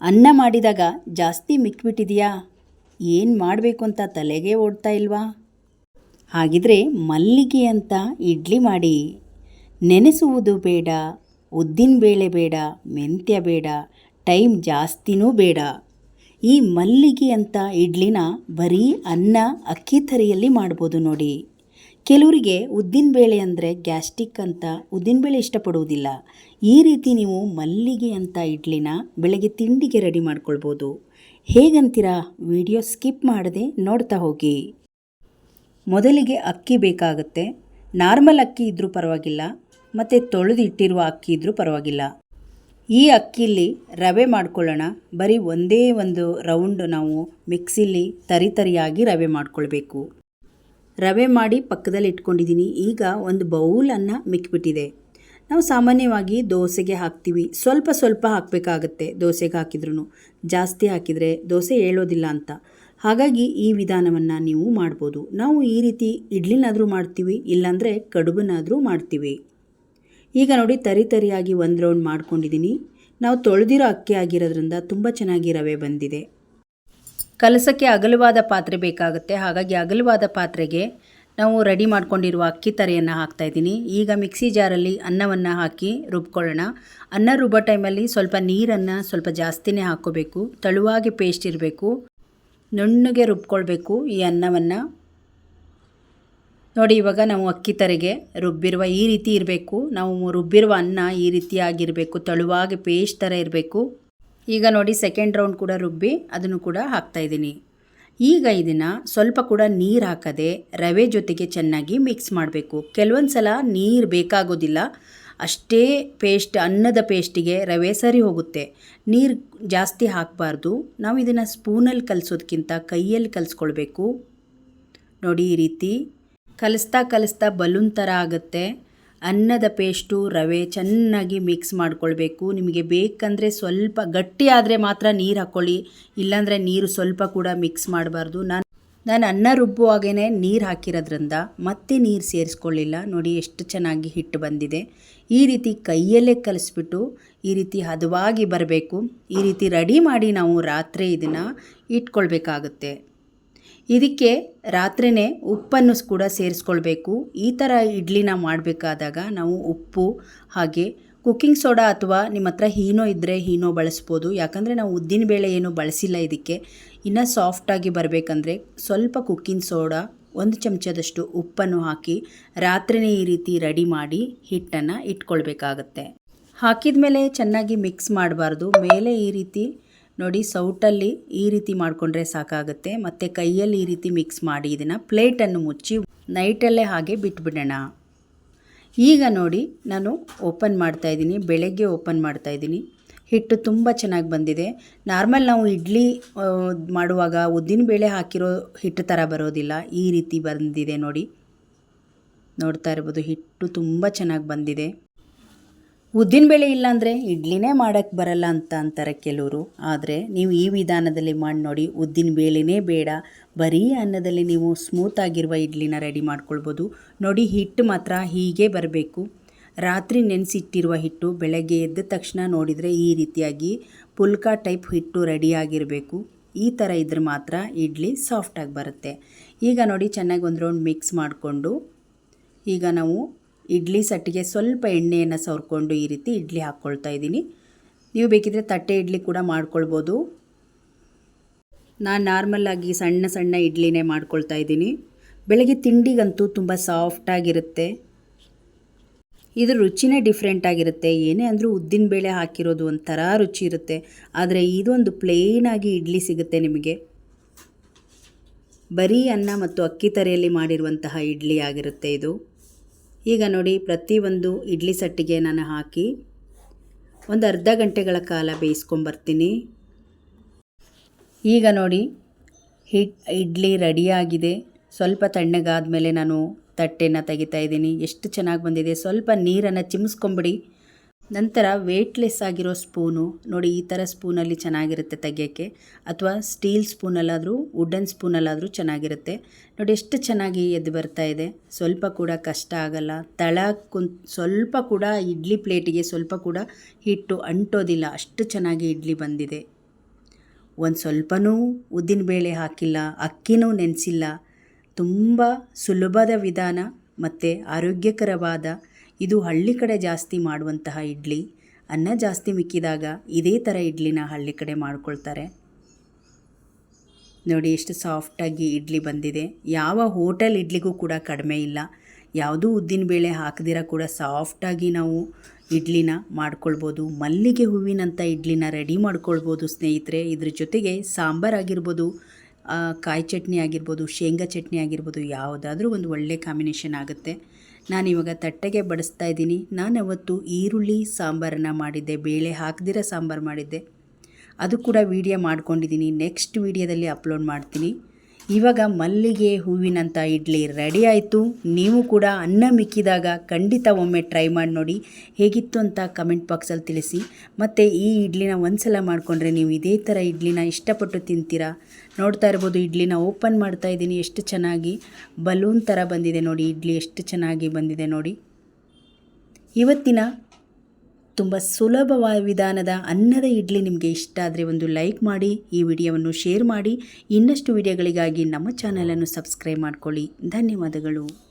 ಅನ್ನ ಮಾಡಿದಾಗ ಜಾಸ್ತಿ ಮಿಕ್ಬಿಟ್ಟಿದೆಯಾ? ಏನು ಮಾಡಬೇಕು ಅಂತ ತಲೆಗೆ ಓಡ್ತಾ ಇಲ್ವಾ? ಹಾಗಿದ್ರೆ ಮಲ್ಲಿಗೆ ಅಂತ ಇಡ್ಲಿ ಮಾಡಿ. ನೆನೆಸುವುದು ಬೇಡ, ಉದ್ದಿನ ಬೇಳೆ ಬೇಡ, ಮೆಂತ್ಯ ಬೇಡ, ಟೈಮ್ ಜಾಸ್ತಿನೂ ಬೇಡ. ಈ ಮಲ್ಲಿಗೆ ಅಂತ ಇಡ್ಲಿನ ಬರೀ ಅನ್ನ ಅಕ್ಕಿ ಥರಿಯಲ್ಲಿ ಮಾಡ್ಬೋದು ನೋಡಿ. ಕೆಲವರಿಗೆ ಉದ್ದಿನಬೇಳೆ ಅಂದರೆ ಗ್ಯಾಸ್ಟಿಕ್ ಅಂತ ಉದ್ದಿನಬೇಳೆ ಇಷ್ಟಪಡುವುದಿಲ್ಲ. ಈ ರೀತಿ ನೀವು ಮಲ್ಲಿಗೆ ಅಂತ ಇಡ್ಲಿನ ಬೆಳಗ್ಗೆ ತಿಂಡಿಗೆ ರೆಡಿ ಮಾಡ್ಕೊಳ್ಬೋದು. ಹೇಗಂತೀರಾ? ವಿಡಿಯೋ ಸ್ಕಿಪ್ ಮಾಡದೆ ನೋಡ್ತಾ ಹೋಗಿ. ಮೊದಲಿಗೆ ಅಕ್ಕಿ ಬೇಕಾಗುತ್ತೆ. ನಾರ್ಮಲ್ ಅಕ್ಕಿ ಇದ್ದರೂ ಪರವಾಗಿಲ್ಲ. ಮತ್ತು ತೊಳೆದು ಇಟ್ಟಿರುವ ಅಕ್ಕಿ ಇದ್ದರೂ ಪರವಾಗಿಲ್ಲ. ಈ ಅಕ್ಕಿಲಿ ರವೆ ಮಾಡ್ಕೊಳ್ಳೋಣ. ಬರೀ ಒಂದೇ ಒಂದು ರೌಂಡ್ ನಾವು ಮಿಕ್ಸಿಲಿ ತರಿತರಿಯಾಗಿ ರವೆ ಮಾಡ್ಕೊಳ್ಬೇಕು. ರವೆ ಮಾಡಿ ಪಕ್ಕದಲ್ಲಿ ಇಟ್ಕೊಂಡಿದ್ದೀನಿ. ಈಗ ಒಂದು ಬೌಲನ್ನು ಮಿಕ್ಬಿಟ್ಟಿದೆ. ನಾವು ಸಾಮಾನ್ಯವಾಗಿ ದೋಸೆಗೆ ಹಾಕ್ತೀವಿ. ಸ್ವಲ್ಪ ಸ್ವಲ್ಪ ಹಾಕಬೇಕಾಗತ್ತೆ ದೋಸೆಗೆ ಹಾಕಿದ್ರೂ ಜಾಸ್ತಿ ಹಾಕಿದರೆ ದೋಸೆ ಏಳೋದಿಲ್ಲ ಅಂತ. ಹಾಗಾಗಿ ಈ ವಿಧಾನವನ್ನು ನೀವು ಮಾಡ್ಬೋದು. ನಾವು ಈ ರೀತಿ ಇಡ್ಲಿನಾದರೂ ಮಾಡ್ತೀವಿ, ಇಲ್ಲಾಂದರೆ ಕಡುಬನ್ನಾದರೂ ಮಾಡ್ತೀವಿ. ಈಗ ನೋಡಿ ತರಿ ತರಿಯಾಗಿ ಒಂದು ರೌಂಡ್ ಮಾಡ್ಕೊಂಡಿದ್ದೀನಿ. ನಾವು ತೊಳೆದಿರೋ ಅಕ್ಕಿ ಆಗಿರೋದ್ರಿಂದ ತುಂಬ ಚೆನ್ನಾಗಿ ರವೆ ಬಂದಿದೆ. ಕಲಸಕ್ಕೆ ಅಗಲವಾದ ಪಾತ್ರೆ ಬೇಕಾಗುತ್ತೆ. ಹಾಗಾಗಿ ಅಗಲವಾದ ಪಾತ್ರೆಗೆ ನಾವು ರೆಡಿ ಮಾಡ್ಕೊಂಡಿರುವ ಅಕ್ಕಿ ತರೆಯನ್ನು ಹಾಕ್ತಾಯಿದ್ದೀನಿ ಈಗ ಮಿಕ್ಸಿ ಜಾರಲ್ಲಿ ಅನ್ನವನ್ನು ಹಾಕಿ ರುಬ್ಕೊಳ್ಳೋಣ. ಅನ್ನ ರುಬ್ಬೋ ಟೈಮಲ್ಲಿ ಸ್ವಲ್ಪ ನೀರನ್ನು ಸ್ವಲ್ಪ ಜಾಸ್ತಿನೇ ಹಾಕೋಬೇಕು ತಳುವಾಗಿ ಪೇಸ್ಟ್ ಇರಬೇಕು. ನುಣ್ಣಗೆ ರುಬ್ಕೊಳ್ಬೇಕು ಈ ಅನ್ನವನ್ನು. ನೋಡಿ, ಇವಾಗ ನಾವು ಅಕ್ಕಿ ತರೆಗೆ ರುಬ್ಬಿರುವ ಈ ರೀತಿ ಇರಬೇಕು. ನಾವು ರುಬ್ಬಿರುವ ಅನ್ನ ಈ ರೀತಿಯಾಗಿರಬೇಕು. ತಳುವಾಗಿ ಪೇಸ್ಟ್ ಥರ ಇರಬೇಕು. ಈಗ ನೋಡಿ ಸೆಕೆಂಡ್ ರೌಂಡ್ ಕೂಡ ರುಬ್ಬಿ ಅದನ್ನು ಕೂಡ ಹಾಕ್ತಾಯಿದ್ದೀನಿ ಈಗ ಇದನ್ನು ಸ್ವಲ್ಪ ಕೂಡ ನೀರು ಹಾಕದೆ ರವೆ ಜೊತೆಗೆ ಚೆನ್ನಾಗಿ ಮಿಕ್ಸ್ ಮಾಡಬೇಕು. ಕೆಲವೊಂದು ಸಲ ನೀರು ಬೇಕಾಗೋದಿಲ್ಲ. ಅಷ್ಟೇ ಪೇಸ್ಟ್ ಅನ್ನದ ಪೇಸ್ಟಿಗೆ ರವೆ ಸರಿ ಹೋಗುತ್ತೆ. ನೀರು ಜಾಸ್ತಿ ಹಾಕಬಾರ್ದು. ನಾವು ಇದನ್ನು ಸ್ಪೂನಲ್ಲಿ ಕಲಿಸೋದಕ್ಕಿಂತ ಕೈಯಲ್ಲಿ ಕಲಿಸ್ಕೊಳ್ಬೇಕು. ನೋಡಿ ಈ ರೀತಿ ಕಲಿಸ್ತಾ ಕಲಿಸ್ತಾ ಬಲೂನ್ ಥರ ಆಗುತ್ತೆ. ಅನ್ನದ ಪೇಸ್ಟು, ರವೆ ಚೆನ್ನಾಗಿ ಮಿಕ್ಸ್ ಮಾಡ್ಕೊಳ್ಬೇಕು. ನಿಮಗೆ ಬೇಕಂದರೆ ಸ್ವಲ್ಪ ಗಟ್ಟಿ ಆದರೆ ಮಾತ್ರ ನೀರು ಹಾಕ್ಕೊಳ್ಳಿ ಇಲ್ಲಾಂದರೆ ನೀರು ಸ್ವಲ್ಪ ಕೂಡ ಮಿಕ್ಸ್ ಮಾಡಬಾರ್ದು. ನಾನು ನಾನು ಅನ್ನ ರುಬ್ಬುವಾಗೇ ನೀರು ಹಾಕಿರೋದ್ರಿಂದ ಮತ್ತೆ ನೀರು ಸೇರಿಸ್ಕೊಳ್ಳಿಲ್ಲ. ನೋಡಿ ಎಷ್ಟು ಚೆನ್ನಾಗಿ ಹಿಟ್ಟು ಬಂದಿದೆ. ಈ ರೀತಿ ಕೈಯಲ್ಲೇ ಕಲಿಸ್ಬಿಟ್ಟು ಈ ರೀತಿ ಹದವಾಗಿ ಬರಬೇಕು. ಈ ರೀತಿ ರೆಡಿ ಮಾಡಿ ನಾವು ರಾತ್ರಿ ಇದನ್ನು ಇಟ್ಕೊಳ್ಬೇಕಾಗುತ್ತೆ. ಇದಕ್ಕೆ ರಾತ್ರಿಯೇ ಉಪ್ಪನ್ನು ಕೂಡ ಸೇರಿಸ್ಕೊಳ್ಬೇಕು. ಈ ಥರ ಇಡ್ಲಿನ ಮಾಡಬೇಕಾದಾಗ ನಾವು ಉಪ್ಪು, ಹಾಗೆ ಕುಕ್ಕಿಂಗ್ ಸೋಡಾ ಅಥವಾ ನಿಮ್ಮ ಹತ್ರ ಹೀನೋ ಇದ್ದರೆ ಹೀನೋ ಬಳಸ್ಬೋದು. ಯಾಕಂದರೆ ನಾವು ಉದ್ದಿನ ಬೇಳೆ ಏನು ಬಳಸಿಲ್ಲ ಇದಕ್ಕೆ. ಇನ್ನು ಸಾಫ್ಟಾಗಿ ಬರಬೇಕಂದ್ರೆ ಸ್ವಲ್ಪ ಕುಕ್ಕಿಂಗ್ ಸೋಡಾ, ಒಂದು ಚಮಚದಷ್ಟು ಉಪ್ಪನ್ನು ಹಾಕಿ ರಾತ್ರಿಯೇ ಈ ರೀತಿ ರೆಡಿ ಮಾಡಿ ಹಿಟ್ಟನ್ನು ಇಟ್ಕೊಳ್ಬೇಕಾಗತ್ತೆ. ಹಾಕಿದ ಮೇಲೆ ಚೆನ್ನಾಗಿ ಮಿಕ್ಸ್ ಮಾಡಬಾರ್ದು. ಮೇಲೆ ಈ ರೀತಿ ನೋಡಿ ಸೌಟಲ್ಲಿ ಈ ರೀತಿ ಮಾಡಿಕೊಂಡ್ರೆ ಸಾಕಾಗುತ್ತೆ. ಮತ್ತು ಕೈಯಲ್ಲಿ ಈ ರೀತಿ ಮಿಕ್ಸ್ ಮಾಡಿ ಇದನ್ನು ಪ್ಲೇಟನ್ನು ಮುಚ್ಚಿ ನೈಟಲ್ಲೇ ಹಾಗೆ ಬಿಟ್ಬಿಡೋಣ. ಈಗ ನೋಡಿ ನಾನು ಓಪನ್ ಮಾಡ್ತಾಯಿದ್ದೀನಿ ಬೆಳಗ್ಗೆ ಓಪನ್ ಮಾಡ್ತಾಯಿದ್ದೀನಿ ಹಿಟ್ಟು ತುಂಬ ಚೆನ್ನಾಗಿ ಬಂದಿದೆ. ನಾರ್ಮಲ್ ನಾವು ಇಡ್ಲಿ ಮಾಡುವಾಗ ಉದ್ದಿನ ಬೇಳೆ ಹಾಕಿರೋ ಹಿಟ್ಟು ಥರ ಬರೋದಿಲ್ಲ. ಈ ರೀತಿ ಬಂದಿದೆ ನೋಡಿ. ನೋಡ್ತಾ ಇರ್ಬೋದು ಹಿಟ್ಟು ತುಂಬ ಚೆನ್ನಾಗಿ ಬಂದಿದೆ. ಉದ್ದಿನಬೇಳೆ ಇಲ್ಲಾಂದರೆ ಇಡ್ಲಿನೇ ಮಾಡೋಕ್ಕೆ ಬರಲ್ಲ ಅಂತ ಅಂತಾರೆ ಕೆಲವರು. ಆದರೆ ನೀವು ಈ ವಿಧಾನದಲ್ಲಿ ಮಾಡಿ ನೋಡಿ, ಉದ್ದಿನ ಬೇಳೆನೇ ಬೇಡ. ಬರೀ ಅನ್ನದಲ್ಲಿ ನೀವು ಸ್ಮೂತ್ ಆಗಿರುವ ಇಡ್ಲಿನ ರೆಡಿ ಮಾಡ್ಕೊಳ್ಬೋದು. ನೋಡಿ, ಹಿಟ್ಟು ಮಾತ್ರ ಹೀಗೆ ಬರಬೇಕು. ರಾತ್ರಿ ನೆನೆಸಿಟ್ಟಿರುವ ಹಿಟ್ಟು ಬೆಳಗ್ಗೆ ಎದ್ದ ತಕ್ಷಣ ನೋಡಿದರೆ ಈ ರೀತಿಯಾಗಿ ಪುಲ್ಕ ಟೈಪ್ ಹಿಟ್ಟು ರೆಡಿಯಾಗಿರಬೇಕು ಈ ಥರ ಇದ್ರೆ ಮಾತ್ರ ಇಡ್ಲಿ ಸಾಫ್ಟಾಗಿ ಬರುತ್ತೆ. ಈಗ ನೋಡಿ, ಚೆನ್ನಾಗಿ ಒಂದು ರೌಂಡ್ ಮಿಕ್ಸ್ ಮಾಡಿಕೊಂಡು ಈಗ ನಾವು ಇಡ್ಲಿ ಸಟ್ಟಿಗೆ ಸ್ವಲ್ಪ ಎಣ್ಣೆಯನ್ನು ಸವರ್ಕೊಂಡು ಈ ರೀತಿ ಇಡ್ಲಿ ಹಾಕ್ಕೊಳ್ತಾ ಇದ್ದೀನಿ. ನೀವು ಬೇಕಿದ್ರೆ ತಟ್ಟೆ ಇಡ್ಲಿ ಕೂಡ ಮಾಡ್ಕೊಳ್ಬೋದು. ನಾನು ನಾರ್ಮಲ್ಲಾಗಿ ಸಣ್ಣ ಸಣ್ಣ ಇಡ್ಲಿನೇ ಮಾಡ್ಕೊಳ್ತಾ ಇದ್ದೀನಿ. ಬೆಳಗ್ಗೆ ತಿಂಡಿಗಂತೂ ತುಂಬ ಸಾಫ್ಟಾಗಿರುತ್ತೆ ಇದು ರುಚಿನೇ ಡಿಫ್ರೆಂಟ್ ಆಗಿರುತ್ತೆ. ಏನೇ ಅಂದರೂ ಉದ್ದಿನಬೇಳೆ ಹಾಕಿರೋದು ಒಂಥರ ರುಚಿ ಇರುತ್ತೆ. ಆದರೆ ಇದೊಂದು ಪ್ಲೇನಾಗಿ ಇಡ್ಲಿ ಸಿಗುತ್ತೆ ನಿಮಗೆ. ಬರೀ ಅನ್ನ ಮತ್ತು ಅಕ್ಕಿ ತರೆಯಲ್ಲಿ ಮಾಡಿರುವಂತಹ ಇಡ್ಲಿ ಆಗಿರುತ್ತೆ ಇದು. ಈಗ ನೋಡಿ ಪ್ರತಿಯೊಂದು ಇಡ್ಲಿ ಸಟ್ಟಿಗೆ ನಾನು ಹಾಕಿ ಒಂದು ಅರ್ಧ ಗಂಟೆಗಳ ಕಾಲ ಬೇಯಿಸ್ಕೊಂಬರ್ತೀನಿ ಈಗ ನೋಡಿ ಹಿಟ್ ಇಡ್ಲಿ ರೆಡಿಯಾಗಿದೆ ಸ್ವಲ್ಪ ತಣ್ಣಗಾದ ಮೇಲೆ ನಾನು ತಟ್ಟೆನ ತೆಗಿತಾ ಇದ್ದೀನಿ. ಎಷ್ಟು ಚೆನ್ನಾಗಿ ಬಂದಿದೆ. ಸ್ವಲ್ಪ ನೀರನ್ನು ಚಿಮ್ಸ್ಕೊಂಬಿಡಿ. ನಂತರ ವೇಟ್ಲೆಸ್ ಆಗಿರೋ ಸ್ಪೂನು ನೋಡಿ ಈ ಥರ ಸ್ಪೂನಲ್ಲಿ ಚೆನ್ನಾಗಿರುತ್ತೆ ತೆಗಿಯೋಕ್ಕೆ. ಅಥವಾ ಸ್ಟೀಲ್ ಸ್ಪೂನಲ್ಲಾದರೂ ವುಡನ್ ಸ್ಪೂನಲ್ಲಾದರೂ ಚೆನ್ನಾಗಿರುತ್ತೆ. ನೋಡಿ ಎಷ್ಟು ಚೆನ್ನಾಗಿ ಎದ್ದು ಬರ್ತಾ ಇದೆ. ಸ್ವಲ್ಪ ಕೂಡ ಕಷ್ಟ ಆಗಲ್ಲ. ತಳ ಕುಂತ್, ಸ್ವಲ್ಪ ಕೂಡ ಇಡ್ಲಿ ಪ್ಲೇಟಿಗೆ ಸ್ವಲ್ಪ ಕೂಡ ಹಿಟ್ಟು ಅಂಟೋದಿಲ್ಲ. ಅಷ್ಟು ಚೆನ್ನಾಗಿ ಇಡ್ಲಿ ಬಂದಿದೆ. ಒಂದು ಸ್ವಲ್ಪನೂ ಉದ್ದಿನಬೇಳೆ ಹಾಕಿಲ್ಲ. ಅಕ್ಕಿನೂ ನೆನೆಸಿಲ್ಲ. ತುಂಬ ಸುಲಭದ ವಿಧಾನ ಮತ್ತು ಆರೋಗ್ಯಕರವಾದ ಇದು ಹಳ್ಳಿ ಕಡೆ ಜಾಸ್ತಿ ಮಾಡುವಂತಹ ಇಡ್ಲಿ. ಅನ್ನ ಜಾಸ್ತಿ ಮಿಕ್ಕಿದಾಗ ಇದೇ ಥರ ಇಡ್ಲಿನ ಹಳ್ಳಿ ಕಡೆ ಮಾಡ್ಕೊಳ್ತಾರೆ. ನೋಡಿ ಎಷ್ಟು ಸಾಫ್ಟಾಗಿ ಇಡ್ಲಿ ಬಂದಿದೆ. ಯಾವ ಹೋಟೆಲ್ ಇಡ್ಲಿಗೂ ಕೂಡ ಕಡಿಮೆ ಇಲ್ಲ. ಯಾವುದೂ ಉದ್ದಿನಬೇಳೆ ಹಾಕದಿರ ಕೂಡ ಸಾಫ್ಟಾಗಿ ನಾವು ಇಡ್ಲಿನ ಮಾಡ್ಕೊಳ್ಬೋದು. ಮಲ್ಲಿಗೆ ಹೂವಿನಂಥ ಇಡ್ಲಿನ ರೆಡಿ ಮಾಡ್ಕೊಳ್ಬೋದು ಸ್ನೇಹಿತರೆ. ಇದ್ರ ಜೊತೆಗೆ ಸಾಂಬಾರಾಗಿರ್ಬೋದು ಕಾಯಿ ಚಟ್ನಿ ಆಗಿರ್ಬೋದು, ಶೇಂಗಾ ಚಟ್ನಿ ಆಗಿರ್ಬೋದು, ಯಾವುದಾದ್ರೂ ಒಂದು ಒಳ್ಳೆ ಕಾಂಬಿನೇಷನ್ ಆಗುತ್ತೆ. ನಾನಿವಾಗ ತಟ್ಟೆಗೆ ಬಡಿಸ್ತಾ ಇದ್ದೀನಿ. ನಾನು ಅವತ್ತು ಈರುಳ್ಳಿ, ಸಾಂಬಾರನ್ನು ಮಾಡಿದ್ದೆ. ಬೇಳೆ ಹಾಕದಿರ ಸಾಂಬಾರು ಮಾಡಿದ್ದೆ. ಅದು ಕೂಡ ವಿಡಿಯೋ ಮಾಡ್ಕೊಂಡಿದ್ದೀನಿ. ನೆಕ್ಸ್ಟ್ ವಿಡಿಯೋದಲ್ಲಿ ಅಪ್ಲೋಡ್ ಮಾಡ್ತೀನಿ. ಇವಾಗ ಮಲ್ಲಿಗೆ ಹೂವಿನಂಥ ಇಡ್ಲಿ ರೆಡಿ ಆಯಿತು. ನೀವು ಕೂಡ ಅನ್ನ ಮಿಕ್ಕಿದಾಗ ಖಂಡಿತ ಒಮ್ಮೆ ಟ್ರೈ ಮಾಡಿ ನೋಡಿ. ಹೇಗಿತ್ತು ಅಂತ ಕಮೆಂಟ್ ಬಾಕ್ಸಲ್ಲಿ ತಿಳಿಸಿ. ಮತ್ತು ಈ ಇಡ್ಲಿನ ಒಂದ್ಸಲ ಮಾಡಿಕೊಂಡ್ರೆ ನೀವು ಇದೇ ಥರ ಇಡ್ಲಿನ ಇಷ್ಟಪಟ್ಟು ತಿಂತೀರಾ? ನೋಡ್ತಾ ಇರ್ಬೋದು, ಇಡ್ಲಿನ ಓಪನ್ ಮಾಡ್ತಾ ಇದ್ದೀನಿ. ಎಷ್ಟು ಚೆನ್ನಾಗಿ ಬಲೂನ್ ಥರ ಬಂದಿದೆ ನೋಡಿ. ಇಡ್ಲಿ ಎಷ್ಟು ಚೆನ್ನಾಗಿ ಬಂದಿದೆ ನೋಡಿ. ಇವತ್ತಿನ ತುಂಬ ಸುಲಭವಾದ ವಿಧಾನದ ಅನ್ನದ ಇಡ್ಲಿ ನಿಮಗೆ ಇಷ್ಟ ಆದರೆ ಒಂದು ಲೈಕ್ ಮಾಡಿ, ಈ ವಿಡಿಯೋವನ್ನು ಶೇರ್ ಮಾಡಿ, ಇನ್ನಷ್ಟು ವಿಡಿಯೋಗಳಿಗಾಗಿ ನಮ್ಮ ಚಾನಲನ್ನು ಸಬ್ಸ್ಕ್ರೈಬ್ ಮಾಡ್ಕೊಳ್ಳಿ. ಧನ್ಯವಾದಗಳು.